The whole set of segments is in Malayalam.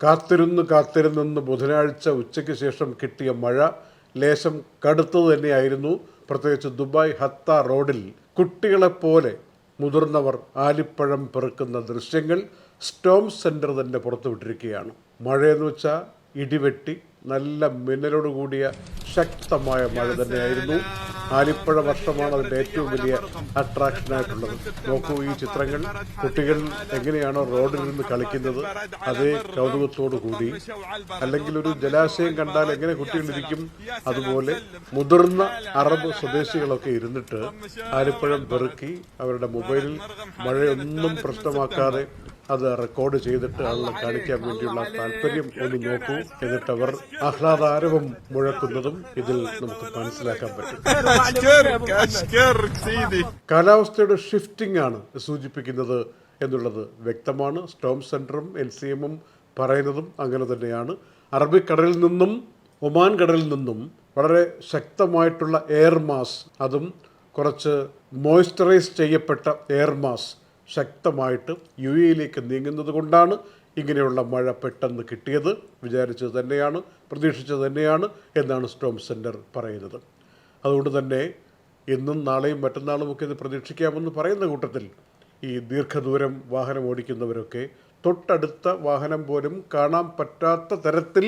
കാത്തിരുന്ന് കാത്തിരുന്നെന്ന് ബുധനാഴ്ച ഉച്ചയ്ക്ക് ശേഷം കിട്ടിയ മഴ ലേശം കടുത്തത് തന്നെയായിരുന്നു. പ്രത്യേകിച്ച് ദുബായ് ഹത്ത റോഡിൽ കുട്ടികളെപ്പോലെ മുതിർന്നവർ ആലിപ്പഴം പെറുക്കുന്ന ദൃശ്യങ്ങൾ സ്റ്റോം സെന്റർ തന്നെ പുറത്തുവിട്ടിരിക്കുകയാണ്. മഴയെന്ന് വെച്ചാൽ ഇടിവെട്ടി നല്ല മിന്നലോട് കൂടിയ ശക്തമായ മഴ തന്നെയായിരുന്നു. ആലിപ്പഴ വർഷമാണ് അതിന്റെ ഏറ്റവും വലിയ അട്രാക്ഷനായിട്ടുള്ളത് നോക്കൂ ഈ ചിത്രങ്ങൾ കുട്ടികൾ എങ്ങനെയാണോ റോഡിൽ നിന്ന് കളിക്കുന്നത് അതേ കൗതുകത്തോടു കൂടി. അല്ലെങ്കിൽ ഒരു ജലാശയം കണ്ടാൽ എങ്ങനെ കുട്ടികളിരിക്കും? അതുപോലെ മുതിർന്ന അറബ് സ്വദേശികളൊക്കെ ഇരുന്നിട്ട് ആലിപ്പഴം പെറുക്കി അവരുടെ മൊബൈലിൽ മഴയൊന്നും പ്രശ്നമാക്കാതെ അത് റെക്കോർഡ് ചെയ്തിട്ട് ആളുകളെ കാണിക്കാൻ വേണ്ടിയുള്ള താല്പര്യം ഒന്ന് നോക്കൂ. എന്നിട്ട് അവർ ആഹ്ലാദാരവം മുഴക്കുന്നതും ഇതിൽ നമുക്ക് മനസ്സിലാക്കാൻ പറ്റും. കാലാവസ്ഥയുടെ ഷിഫ്റ്റിംഗ് ആണ് സൂചിപ്പിക്കുന്നത് എന്നുള്ളത് വ്യക്തമാണ്. സ്റ്റോം സെന്ററും എൻ സി എമ്മും പറയുന്നതും അങ്ങനെ തന്നെയാണ്. അറബിക്കടലിൽ നിന്നും ഒമാൻ കടലിൽ നിന്നും വളരെ ശക്തമായിട്ടുള്ള എയർ മാസ് അതും കുറച്ച് മോയ്സ്ചറൈസ് ചെയ്യപ്പെട്ട എയർ മാസ് ശക്തമായിട്ട് യു എയിലേക്ക് നീങ്ങുന്നത് കൊണ്ടാണ് ഇങ്ങനെയുള്ള മഴ പെട്ടെന്ന് കിട്ടിയത്. വിചാരിച്ചത് തന്നെയാണ് പ്രതീക്ഷിച്ചത് തന്നെയാണ് എന്നാണ് സ്റ്റോം സെന്റർ പറയുന്നത്. അതുകൊണ്ട് തന്നെ ഇന്നും നാളെയും മറ്റന്നാളും ഒക്കെ ഇത് പ്രതീക്ഷിക്കാമെന്ന് പറയുന്ന കൂട്ടത്തിൽ ഈ ദീർഘദൂരം വാഹനം ഓടിക്കുന്നവരൊക്കെ തൊട്ടടുത്ത വാഹനം പോലും കാണാൻ പറ്റാത്ത തരത്തിൽ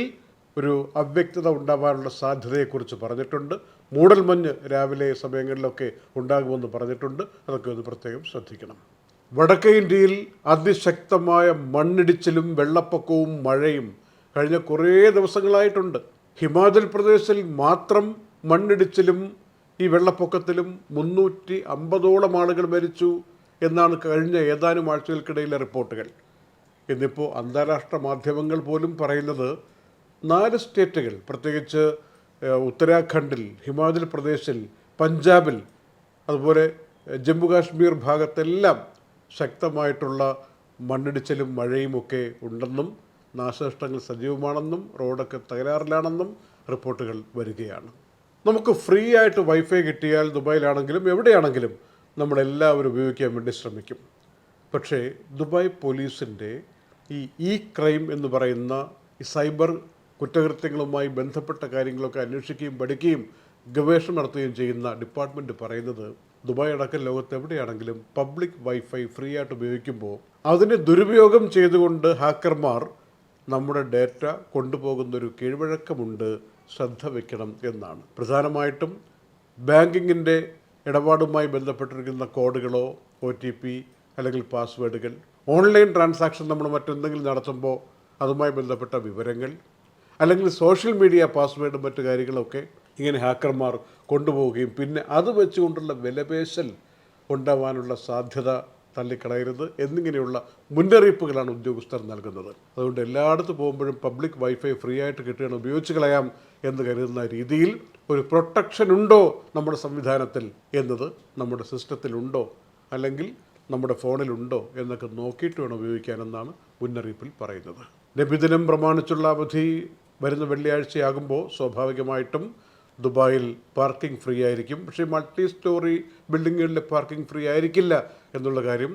ഒരു അവ്യക്തത ഉണ്ടാവാനുള്ള സാധ്യതയെക്കുറിച്ച് പറഞ്ഞിട്ടുണ്ട്. മൂടൽമഞ്ഞ് രാവിലെ സമയങ്ങളിലൊക്കെ ഉണ്ടാകുമെന്ന് പറഞ്ഞിട്ടുണ്ട്. അതൊക്കെ ഒന്ന് പ്രത്യേകം ശ്രദ്ധിക്കണം. വടക്കേ ഇന്ത്യയിൽ അതിശക്തമായ മണ്ണിടിച്ചിലും വെള്ളപ്പൊക്കവും മഴയും കഴിഞ്ഞ കുറേ ദിവസങ്ങളായിട്ടുണ്ട്. ഹിമാചൽ പ്രദേശിൽ മാത്രം മണ്ണിടിച്ചിലും ഈ വെള്ളപ്പൊക്കത്തിലും മുന്നൂറ്റി അമ്പതോളം ആളുകൾ മരിച്ചു എന്നാണ് കഴിഞ്ഞ ഏതാനും ആഴ്ചകൾക്കിടയിലെ റിപ്പോർട്ടുകൾ. ഇന്നിപ്പോൾ അന്താരാഷ്ട്ര മാധ്യമങ്ങൾ പോലും പറയുന്നത് നാല് സ്റ്റേറ്റുകൾ പ്രത്യേകിച്ച് ഉത്തരാഖണ്ഡിൽ ഹിമാചൽ പ്രദേശിൽ പഞ്ചാബിൽ അതുപോലെ ജമ്മു കാശ്മീർ ഭാഗത്തെല്ലാം ശക്തമായിട്ടുള്ള മണ്ണിടിച്ചിലും മഴയും ഒക്കെ ഉണ്ടെന്നും നാശനഷ്ടങ്ങൾ സജീവമാണെന്നും റോഡൊക്കെ തകരാറിലാണെന്നും റിപ്പോർട്ടുകൾ വരികയാണ്. നമുക്ക് ഫ്രീ ആയിട്ട് വൈഫൈ കിട്ടിയാൽ ദുബായിലാണെങ്കിലും എവിടെയാണെങ്കിലും നമ്മളെല്ലാവരും ഉപയോഗിക്കാൻ വേണ്ടി ശ്രമിക്കും. പക്ഷേ ദുബായ് പോലീസിന്റെ ഈ ഇ ക്രൈം എന്ന് പറയുന്ന ഈ സൈബർ കുറ്റകൃത്യങ്ങളുമായി ബന്ധപ്പെട്ട കാര്യങ്ങളൊക്കെ അന്വേഷിക്കുകയും പഠിക്കുകയും ഗവേഷണം നടത്തുകയും ചെയ്യുന്ന ഡിപ്പാർട്ട്മെന്റ് പറയുന്നത് ദുബായ് അടക്കം ലോകത്ത് എവിടെയാണെങ്കിലും പബ്ലിക് വൈഫൈ ഫ്രീ ആയിട്ട് ഉപയോഗിക്കുമ്പോൾ അതിനെ ദുരുപയോഗം ചെയ്തുകൊണ്ട് ഹാക്കർമാർ നമ്മുടെ ഡേറ്റ കൊണ്ടുപോകുന്ന ഒരു കീഴ്വഴക്കമുണ്ട്. ശ്രദ്ധ വയ്ക്കണം എന്നാണ്. പ്രധാനമായിട്ടും ബാങ്കിങ്ങിന്റെ ഇടപാടുമായി ബന്ധപ്പെട്ടിരിക്കുന്ന കോഡുകളോ ഒ ടി പി അല്ലെങ്കിൽ പാസ്വേഡുകൾ ഓൺലൈൻ ട്രാൻസാക്ഷൻ നമ്മൾ മറ്റെന്തെങ്കിലും നടത്തുമ്പോൾ അതുമായി ബന്ധപ്പെട്ട വിവരങ്ങൾ അല്ലെങ്കിൽ സോഷ്യൽ മീഡിയ പാസ്വേഡും മറ്റു കാര്യങ്ങളൊക്കെ ഇങ്ങനെ ഹാക്കർമാർ കൊണ്ടുപോവുകയും പിന്നെ അത് വെച്ചുകൊണ്ടുള്ള വിലപേശൽ ഉണ്ടാവാനുള്ള സാധ്യത തള്ളിക്കളയരുത് എന്നിങ്ങനെയുള്ള മുന്നറിയിപ്പുകളാണ് ഉദ്യോഗസ്ഥർ നൽകുന്നത്. അതുകൊണ്ട് എല്ലായിടത്ത് പോകുമ്പോഴും പബ്ലിക് വൈഫൈ ഫ്രീ ആയിട്ട് കിട്ടുകയാണ് ഉപയോഗിച്ച് കളയാം എന്ന് കരുതുന്ന രീതിയിൽ ഒരു പ്രൊട്ടക്ഷൻ ഉണ്ടോ നമ്മുടെ സംവിധാനത്തിൽ എന്നത് നമ്മുടെ സിസ്റ്റത്തിലുണ്ടോ അല്ലെങ്കിൽ നമ്മുടെ ഫോണിലുണ്ടോ എന്നൊക്കെ നോക്കിയിട്ട് വേണം ഉപയോഗിക്കാനെന്നാണ് മുന്നറിയിപ്പിൽ പറയുന്നത്. നബിദിനം പ്രമാണിച്ചുള്ള അവധി വരുന്ന വെള്ളിയാഴ്ചയാകുമ്പോൾ സ്വാഭാവികമായിട്ടും ദുബായിൽ പാർക്കിംഗ് ഫ്രീ ആയിരിക്കും. പക്ഷേ മൾട്ടി സ്റ്റോറി ബിൽഡിങ്ങുകളിൽ പാർക്കിംഗ് ഫ്രീ ആയിരിക്കില്ല എന്നുള്ള കാര്യം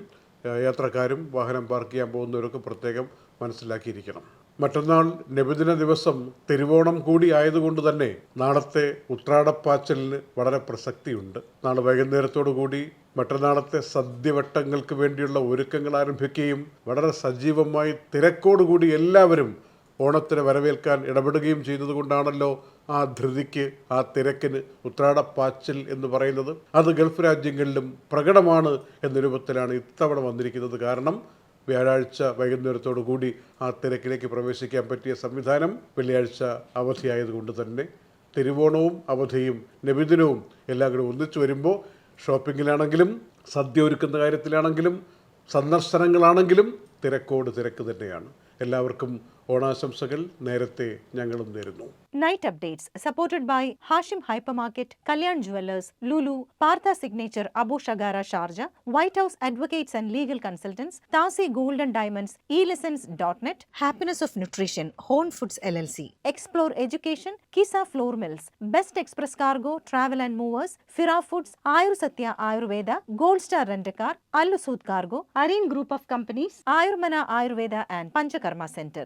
യാത്രക്കാരും വാഹനം പാർക്ക് ചെയ്യാൻ പോകുന്നവരൊക്കെ പ്രത്യേകം മനസ്സിലാക്കിയിരിക്കണം. മറ്റന്നാൾ നബിദിന ദിവസം തിരുവോണം കൂടി ആയതുകൊണ്ട് തന്നെ നാളത്തെ ഉത്രാടപ്പാച്ചലിന് വളരെ പ്രസക്തിയുണ്ട്. നാളെ വൈകുന്നേരത്തോടു കൂടി മറ്റന്നാളത്തെ സദ്യവട്ടങ്ങൾക്ക് വേണ്ടിയുള്ള ഒരുക്കങ്ങൾ ആരംഭിക്കുകയും വളരെ സജീവമായി തിരക്കോടുകൂടി എല്ലാവരും ഓണത്തിന് വരവേൽക്കാൻ ഇടപെടുകയും ചെയ്തതുകൊണ്ടാണല്ലോ ആ ധൃതിക്ക് ആ തിരക്കിന് ഉത്രാടപ്പാച്ചിൽ എന്ന് പറയുന്നത് അത് ഗൾഫ് രാജ്യങ്ങളിലും പ്രകടമാണ് എന്ന രൂപത്തിലാണ് ഇത്തവണ വന്നിരിക്കുന്നത്. കാരണം വ്യാഴാഴ്ച വൈകുന്നേരത്തോടു കൂടി ആ തിരക്കിലേക്ക് പ്രവേശിക്കാൻ പറ്റിയ സംവിധാനം വെള്ളിയാഴ്ച അവധിയായതുകൊണ്ട് തന്നെ തിരുവോണവും അവധിയും നബിദിനവും എല്ലാം കൂടി ഒന്നിച്ചു വരുമ്പോൾ ഷോപ്പിങ്ങിലാണെങ്കിലും സദ്യ ഒരുക്കുന്ന കാര്യത്തിലാണെങ്കിലും സന്ദർശനങ്ങളാണെങ്കിലും തിരക്കോട് തിരക്ക് തന്നെയാണ്. എല്ലാവർക്കും ഓണാശംസകൾ നേരത്തെ ഞങ്ങളും നേരുന്നു. Night updates supported by Hashim hypermarket Kalyan jewellers Lulu Partha signature Abu Abushagara Sharjah white house advocates and legal consultants താസി golden diamonds e lessons dot net happiness of nutrition horn foods L L C explore education Qissa flour mills best express cargo travel and movers ഫിറാ foods Ayur Satya Ayurveda gold star rent car അല്ലുസൂത് cargo Areen group of companies Ayurmana Ayurveda and Panchakarma centre